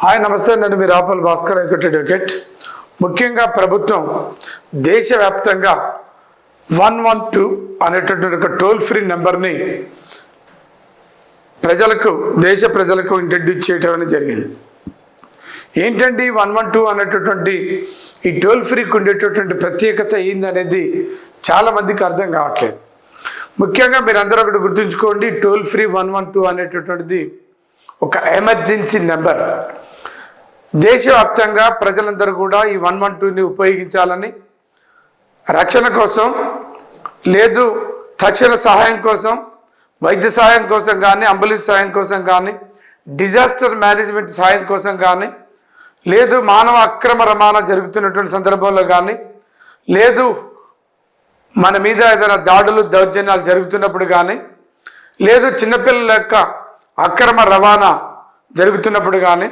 Hi నమస్తే. నేను మీ రాపల్ భాస్కర్ ఎక్విటీ అడ్వకేట్. ముఖ్యంగా ప్రభుత్వం దేశవ్యాప్తంగా వన్ వన్ టూ అనేటటువంటి ఒక టోల్ ఫ్రీ నెంబర్ని ప్రజలకు దేశ ప్రజలకు ఇంట్రడ్యూస్ చేయటం అనేది జరిగింది. ఏంటండి వన్ వన్ టూ అనేటటువంటి ఈ టోల్ ఫ్రీకి ఉండేటటువంటి ప్రత్యేకత ఏందనేది అనేది చాలా మందికి అర్థం కావట్లేదు. ముఖ్యంగా మీరందరూ ఒకటి గుర్తుంచుకోండి toll free one one two అనేటటువంటిది ఒక ఎమర్జెన్సీ నెంబర్. దేశవ్యాప్తంగా ప్రజలందరూ కూడా ఈ వన్ వన్ టూని ఉపయోగించాలని రక్షణ కోసం లేదు తక్షణ సహాయం కోసం వైద్య సహాయం కోసం కానీ అంబులెన్స్ సహాయం కోసం కానీ డిజాస్టర్ మేనేజ్మెంట్ సహాయం కోసం కానీ లేదు మానవ అక్రమ రవాణా జరుగుతున్నటువంటి సందర్భంలో కానీ లేదు మన మీద ఏదైనా దాడులు దౌర్జన్యాలు జరుగుతున్నప్పుడు కానీ లేదు చిన్నపిల్లల యొక్క అక్రమ రవాణా జరుగుతున్నప్పుడు కానీ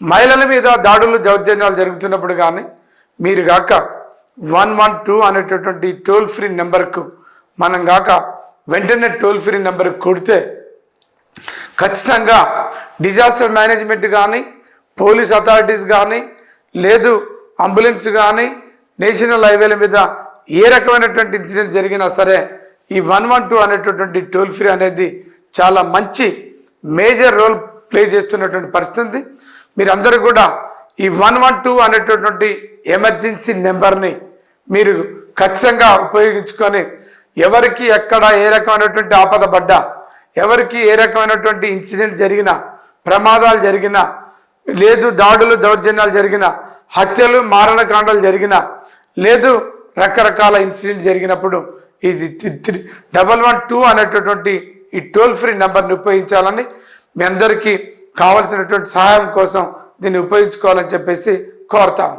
మహిళల మీద దాడులు దౌర్జన్యాలు జరుగుతున్నప్పుడు కానీ మీరు గాక వన్ వన్ టూ అనేటటువంటి టోల్ ఫ్రీ నెంబర్కు మనం గాక వెంటనే టోల్ ఫ్రీ నెంబర్కి కొడితే ఖచ్చితంగా డిజాస్టర్ మేనేజ్మెంట్ కానీ పోలీస్ అథారిటీస్ కానీ లేదు అంబులెన్స్ కానీ నేషనల్ హైవేల మీద ఏ రకమైనటువంటి ఇన్సిడెంట్ జరిగినా సరే ఈ వన్ వన్ టూ అనేటటువంటి టోల్ ఫ్రీ అనేది చాలా మంచి మేజర్ రోల్ ప్లే చేస్తున్నటువంటి పరిస్థితి. మీరందరూ కూడా ఈ వన్ వన్ టూ అనేటటువంటి ఎమర్జెన్సీ నెంబర్ని మీరు ఖచ్చితంగా ఉపయోగించుకొని ఎవరికి ఎక్కడ ఏ రకమైనటువంటి ఆపద పడ్డా ఎవరికి ఏ రకమైనటువంటి ఇన్సిడెంట్ జరిగినా ప్రమాదాలు జరిగినా లేదు దాడులు దౌర్జన్యాలు జరిగిన హత్యలు మారణకాండాలు జరిగిన లేదు రకరకాల ఇన్సిడెంట్ జరిగినప్పుడు ఇది డబల్ వన్ టూ అనేటటువంటి ఈ టోల్ ఫ్రీ నెంబర్ని ఉపయోగించాలని మీ అందరికీ కావలసినటువంటి సహాయం కోసం దీన్ని ఉపయోగించుకోవాలని చెప్పేసి కోరుతాము